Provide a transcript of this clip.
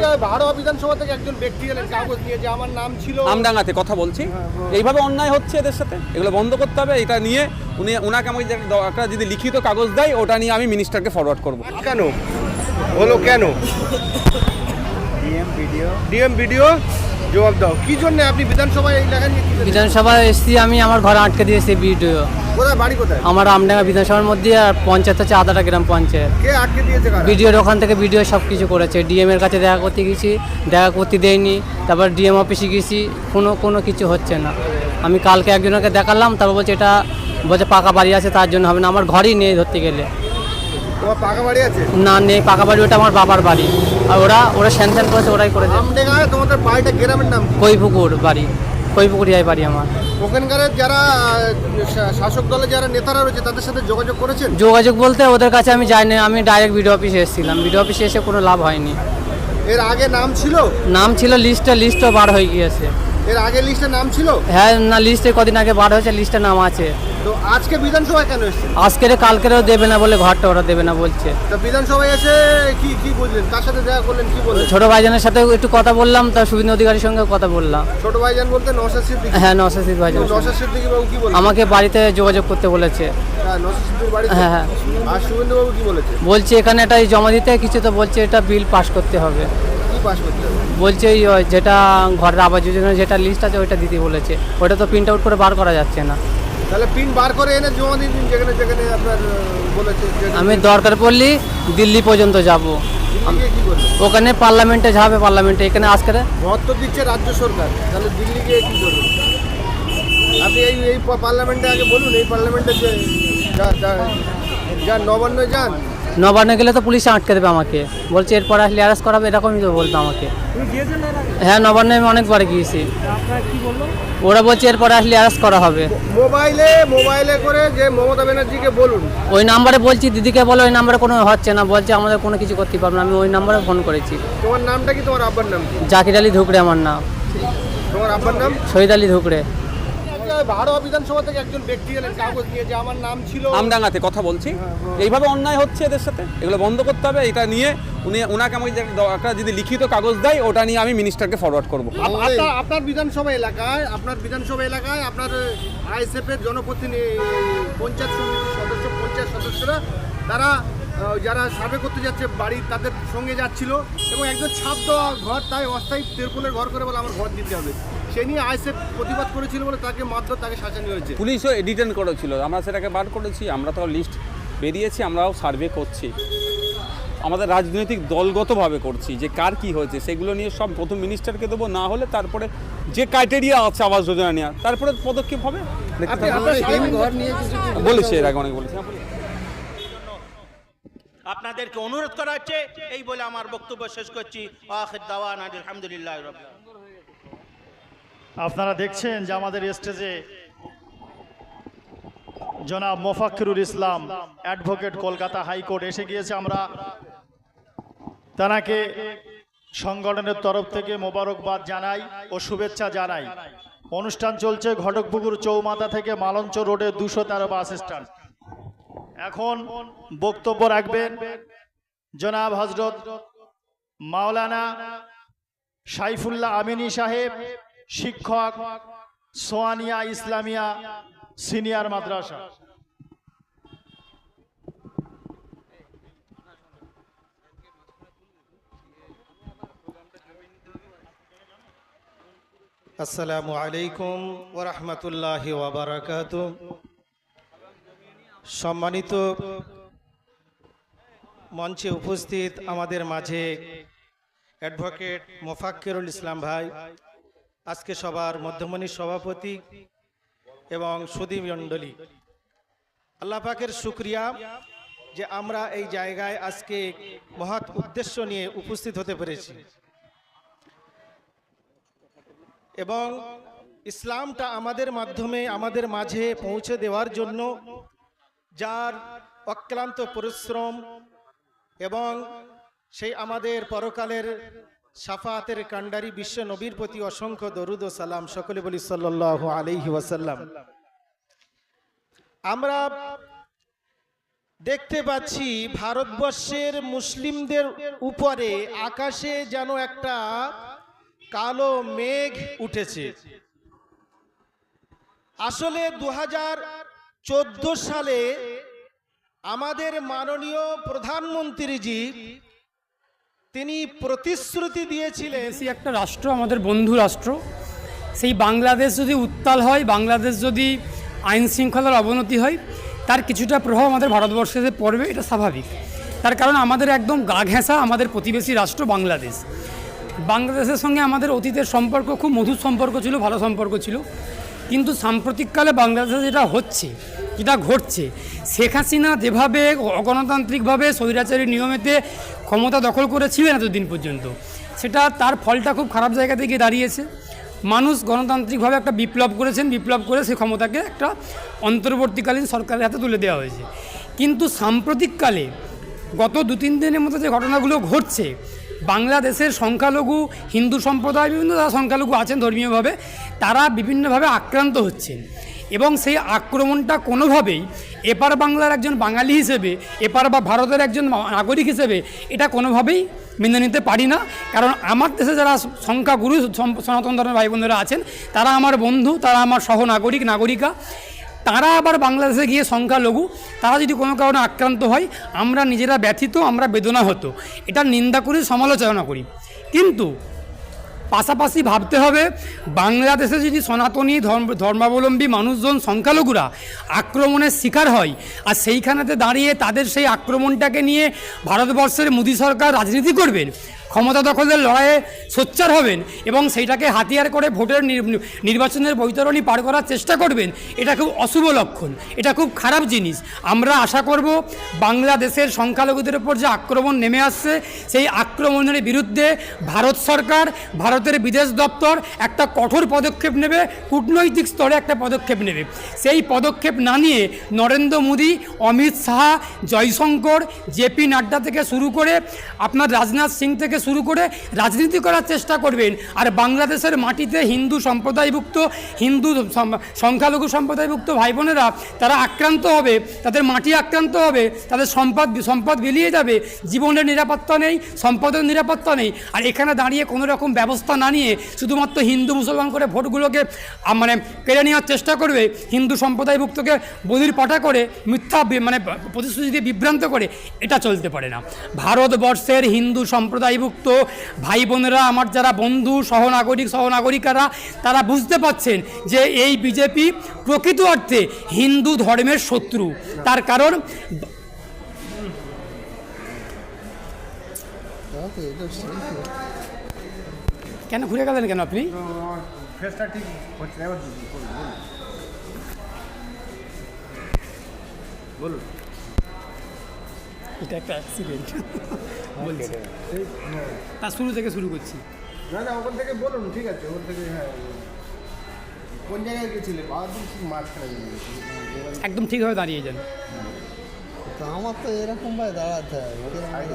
যে ভাড়া বিধানসভা থেকে একজন ব্যক্তি এলেন কাগজ নিয়ে যে আমার নাম ছিল। আমডাঙ্গাতে কথা বলছি। এইভাবে অন্যায় হচ্ছে এদের সাথে? এগুলো বন্ধ করতে হবে এটা নিয়ে উনি ওনাকে আমাকে যে একটা যদি লিখিত কাগজ দেয় ওটা নিয়ে আমি মিনিস্টারকে ফরওয়ার্ড করব। কেন? হলো কেন? ডিএম ভিডিও ডিএম ভিডিও জবাব দাও। কি জন্য আপনি বিধানসভায় এই লেখা নিয়ে কি করলেন? বিধানসভায় এসছি আমি আমার ঘরে আটকে দিয়েছি ভিডিও কোথায়? বাড়ি কোথায়? আমার আমডাঙ্গা বিধানসভার মধ্যে আর পঞ্চায়েত হচ্ছে আদাটা গ্রাম পঞ্চায়েত। কে আটকে দিয়েছে কারা? বিডিওর ওখান থেকে ভিডিও সব কিছু করেছে। ডিএম এর কাছে দেখা করতে গেছি দেখা করতে দেয়নি। তারপর ডিএম অফিসে গেছি কোনো কোনো কিছু হচ্ছে না। আমি কালকে একজনকে দেখালাম তারপর বলছে এটা বলছে পাকা বাড়ি আছে তার জন্য হবে না। আমার ঘরেই নেই ধরতে গেলে। তোমার পাকা বাড়ি আছে? না নেই পাকা বাড়ি ওটা আমার বাবার বাড়ি। আর ওরা ওরা স্যানস্যান করেছে ওরাই করেছে আমডেঙ্গায় তোমাদের বাড়িটা গ্রামের নাম? কৈপুকুর বাড়ি। কৈপুকুরিয়ায় বাড়ি আমার। ওখানকার যারা শাসক দলের যারা নেতারা রয়েছে তাদের সাথে যোগাযোগ করেছেন? যোগাযোগ বলতে ওদের কাছে আমি যাইনি আমি ডাইরেক্ট বিডিও অফিসে এসেছিলাম। বিডিও অফিসে এসে কোনো লাভ হয়নি। এর আগে নাম ছিল? নাম ছিল লিস্টে লিস্টও বার হয়ে গিয়েছে। এর আগে লিস্টে নাম ছিল? হ্যাঁ না লিস্টে কদিন আগে বার হয়েছে লিস্টে নাম আছে। তো আজকে বিধানসভায় কেন এসেছেন আজকের কালকেরও দেবে না বলে ঘরটা ওরা দেবে না বলছে। তো বিধানসভায় এসে কি কি বুঝলেন কার সাথে দেখা করলেন কি বললেন? ছোট ভাইজানের সাথে একটু কথা বললাম তার সুবিধা অধিকারীর সঙ্গে কথা বললাম। ছোট ভাইজান বলতে নওশাদ সিদ্দিকী। হ্যাঁ নশাশিদ ভাইজান নওশাদ সিদ্দিকী বাবু কি বললেন আমাকে বাড়িতে যোগাযোগ করতে বলেছে। হ্যাঁ নওশাদ বাড়িতে? হ্যাঁ, হ্যাঁ। আর শুভেন্দু বাবু কি বলেছে? বলছে এখানে এটা জমা দিতে কিছু তো বলছে এটা বিল পাস করতে হবে। পাস করতে হবে। বলছে ওই যেটা ঘরের আবাস যোজনার যেটা লিস্ট আছে ওইটা দিতে বলেছে। ওটা তো প্রিন্ট আউট করে বার করা যাচ্ছে না। তাহলে পিন বার করে এনে জমা দিয়ে দিন যেখানে যেখানে আপনার বলেছে আমি দরকার পড়লি দিল্লি পর্যন্ত যাব। ওখানে পার্লামেন্টে যাবে পার্লামেন্টে। এখানে আজকে ঘর তো দিচ্ছে রাজ্য সরকার তাহলে দিল্লি গিয়ে কি করবে? আপনি এই এই পার্লামেন্টে আগে বলুন এই পার্লামেন্টে যে যা- নবান্ন যান নবান্নে গেলে তো পুলিশে আটকে দেবে আমাকে। বলছে এরপর আসলে অ্যারেস্ট করাবে এরকমই তো বলতো আমাকে। হ্যাঁ নবান্নে আমি অনেকবার গিয়েছি। ওরা বলছে এরপরে আসলে অ্যারেস্ট করা হবে। মোবাইলে মোবাইলে করে যে মমতা ব্যানার্জিকে বলুন। ওই নাম্বারে বলছি দিদিকে বলো ওই নাম্বারে কোনো হচ্ছে না। বলছে আমাদের কোনো কিছু করতে পারব না। আমি ওই নাম্বারে ফোন করেছি। তোমার নামটা কি? তোমার আব্বার নাম জাকির আলী ধুকড়ে আমার নাম। তোমার আব্বার নাম? শহীদ আলী ধুকড়ে। ভাড়া বিধানসভা থেকে একজন ব্যক্তি এলেন কাগজ নিয়ে যে আমার নাম ছিল। আমডাঙ্গাতে কথা বলছি। এইভাবে অন্যায় হচ্ছে এদের সাথে? এগুলো বন্ধ করতে হবে এটা নিয়ে উনি ওনাকে আমাকে একটা যদি লিখিত কাগজ দেয় ওটা নিয়ে আমি মিনিস্টারকে ফরওয়ার্ড করব। আপ- আপনার আপনার বিধানসভা এলাকায় আপনার বিধানসভা এলাকায় আপনার আইএসএফ এর জনপ্রতিনিধি পঞ্চায়েত সমিতির সদস্য পঞ্চায়েত সদস্যরা তারা আহ, যারা সার্ভে করতে যাচ্ছে বাড়ি তাদের সঙ্গে যাচ্ছিল এবং একজন ছাদ দেওয়া ঘর তাই অস্থায়ী তেরপুলের ঘর করে বলে আমার ঘর দিতে হবে। সে নিয়ে আইএসএফ প্রতিবাদ করেছিল বলে তাকে মাত্র তাকে শাসানি হয়েছে। পুলিশও ডিটেন করেছিল। আমরা সেটাকে বার করেছি আমরা তো লিস্ট বেরিয়েছি আমরাও সার্ভে করছি। আমাদের রাজনৈতিক দলগতভাবে করছি যে কার কি হয়েছে সেগুলো নিয়ে সব প্রথম মিনিস্টারকে দেবো না হলে তারপরে যে ক্রাইটেরিয়া আছে আবাস যোজনা নেওয়া তারপরে পদক্ষেপ হবে? বলেছি এর আগে অনেক বলেছি হ্যাঁ, আপনাদেরকে অনুরোধ করা হচ্ছে এই বলে আমার বক্তব্য শেষ করছি। আখির দাওয়ান আলহামদুলিল্লাহ। আপনারা দেখছেন যে আমাদের স্টেজে জনাব Mofakkirul Islam advocate Kolkata high court এসে গিয়েছে। আমরা তানাকে সংগঠনের তরফ থেকে মোবারকবাদ জানাই ও শুভেচ্ছা জানাই। অনুষ্ঠান চলছে ঘটকপুকুর চৌমাথা থেকে মালঞ্চ রোডে দুশো তেরো বাস স্ট্যান্ড। এখন বক্তব্য রাখবেন জনাব হজরত মাওলানা সাইফুল্লাহ আমিনী সাহেব। শিক্ষক সোয়ানিয়া ইসলামিয়া সিনিয়র মাদ্রাসা। আসসালামু আলাইকুম ওরহমতুল্লাহ ওবরাকাত সম্মানিত মঞ্চে উপস্থিত আমাদের মাঝে অ্যাডভোকেট মোফাক্কিরুল ইসলাম ভাই। আজকে সবার মধ্যমণি সভাপতি এবং সুদী মণ্ডলী। আল্লাহ পাকের শুক্রিয়া যে আমরা এই জায়গায় আজকে মহৎ উদ্দেশ্য নিয়ে উপস্থিত হতে পেরেছি। এবং ইসলামটা আমাদের মাধ্যমে, আমাদের মাঝে পৌঁছে দেওয়ার জন্য যার অক্লান্ত পরিশ্রম এবং সেই আমাদের পরকালের সাফাতের কান্ডারি বিশ্ব নবীর প্রতি অসংখ্য দরুদ ও সালাম। সকলে বলি সাল্লাহ আলাইহি ওয়াসাল্লাম। আমরা দেখতে পাচ্ছি ভারতবর্ষের মুসলিমদের উপরে আকাশে যেন একটা কালো মেঘ উঠেছে। আসলে দু চোদ্দ সালে আমাদের মাননীয় প্রধানমন্ত্রীজি তিনি প্রতিশ্রুতি দিয়েছিলেন। একটা রাষ্ট্র, আমাদের বন্ধু রাষ্ট্র। সেই বাংলাদেশ যদি উত্তাল হয়, বাংলাদেশ যদি আইন শৃঙ্খলার অবনতি হয়, তার কিছুটা প্রভাব আমাদের ভারতবর্ষে পড়বে, এটা স্বাভাবিক। তার কারণ আমাদের একদম গা ঘেঁষা আমাদের প্রতিবেশী রাষ্ট্র বাংলাদেশ। বাংলাদেশের সঙ্গে আমাদের অতীতের সম্পর্ক খুব মধুর সম্পর্ক ছিল, ভালো সম্পর্ক ছিল। কিন্তু সাম্প্রতিককালে বাংলাদেশে যেটা হচ্ছে, যেটা ঘটছে, শেখ হাসিনা যেভাবে অগণতান্ত্রিকভাবে স্বৈরাচারী নিয়মেতে ক্ষমতা দখল করেছিলেন এতদিন পর্যন্ত। সেটা তার ফলটা খুব খারাপ জায়গাতে গিয়ে দাঁড়িয়েছে। মানুষ গণতান্ত্রিকভাবে একটা বিপ্লব করেছেন, বিপ্লব করে সেই ক্ষমতাকে একটা অন্তর্বর্তীকালীন সরকারের হাতে তুলে দেওয়া হয়েছে। কিন্তু সাম্প্রতিককালে গত দু তিন দিনের মতো যে ঘটনাগুলো ঘটছে, বাংলাদেশের সংখ্যালঘু, হিন্দু সম্প্রদায়, বিভিন্ন যারা সংখ্যালঘু আছেন ধর্মীয়ভাবে, তারা বিভিন্নভাবে আক্রান্ত হচ্ছেন। এবং সেই আক্রমণটা কোনোভাবেই এপার বাংলার একজন বাঙালি হিসেবে, এপার বা ভারতের একজন নাগরিক হিসেবে এটা কোনোভাবেই মেনে নিতে পারি না। কারণ আমার দেশে যারা সংখ্যাগুরু সনাতন ধর্মের ভাই বোনেরা আছেন, তারা আমার বন্ধু, তারা আমার সহনাগরিক, নাগরিকা। তারা আবার বাংলাদেশে গিয়ে সংখ্যালঘু, তারা যদি কোনো কারণে আক্রান্ত হয়, আমরা নিজেরা ব্যথিত, আমরা বেদনা হতো এটা নিন্দা করি, সমালোচনা করি। কিন্তু পাশাপাশি ভাবতে হবে, বাংলাদেশে যদি সনাতনী ধর্ম, ধর্মাবলম্বী মানুষজন, সংখ্যালঘুরা আক্রমণের শিকার হয়, আর সেইখানেতে দাঁড়িয়ে তাদের সেই আক্রমণটাকে নিয়ে ভারতবর্ষের মোদী সরকার রাজনীতি করবেন। ক্ষমতা দখলের লড়াইয়ে সোচ্চার হবেন এবং সেইটাকে হাতিয়ার করে ভোটের নির- নির্বাচনের বৈতরণী পার করার চেষ্টা করবেন, এটা খুব অশুভ লক্ষণ, এটা খুব খারাপ জিনিস। আমরা আশা করব বাংলাদেশের সংখ্যালঘুদের উপর যে আক্রমণ নেমে আসছে, সেই আক্রমণের বিরুদ্ধে ভারত সরকার, ভারতের বিদেশ দপ্তর একটা কঠোর পদক্ষেপ নেবে, কূটনৈতিক স্তরে একটা পদক্ষেপ নেবে। সেই পদক্ষেপ না নিয়ে নরেন্দ্র মোদী, অমিত শাহ, জয়শঙ্কর, জেপি নাড্ডা থেকে শুরু করে আপনার রাজনাথ সিং থেকে শুরু করে রাজনীতি করার চেষ্টা করবেন। আর বাংলাদেশের মাটিতে হিন্দু সম্প্রদায়ভুক্ত, হিন্দু সংখ্যালঘু সম্প্রদায়ভুক্ত ভাই বোনেরা তারা আক্রান্ত হবে, তাদের মাটি আক্রান্ত হবে, তাদের সম্পদ সম্পদ বিলিয়ে যাবে, জীবনের নিরাপত্তা নেই, সম্পদের নিরাপত্তা নেই। আর এখানে দাঁড়িয়ে কোনো রকম ব্যবস্থা না নিয়ে শুধুমাত্র হিন্দু মুসলমান করে ভোটগুলোকে মানে কেড়ে নেওয়ার চেষ্টা করবে, হিন্দু সম্প্রদায়ভুক্তকে বদির পাঠা করে, মিথ্যা মানে প্রতিশ্রুতি দিয়ে বিভ্রান্ত করে, এটা চলতে পারে না। ভারতবর্ষের হিন্দু সম্প্রদায়ভুক্ত ভাই বোনেরা, আমার যারা বন্ধু, সহনাগরিক, সহনাগরিকারা, তারা বুঝতে পাচ্ছেন যে এই বিজেপি প্রকৃত অর্থে হিন্দু ধর্মের শত্রু। তার কারণ কেন ঘুরে গেলেন কেন আপনি? বলুন। এটা একটা অ্যাক্সিডেন্ট বলছি। তার শুরু থেকে শুরু করছি। না না ওখান থেকে বলুন ঠিক আছে ওখান থেকে হ্যাঁ। কোন জায়গায় গেছিলে? মাঝখানে একদম ঠিকভাবে দাঁড়িয়ে যান। তো আমার তো এরকম ভাবে দাঁড়াতে হয়।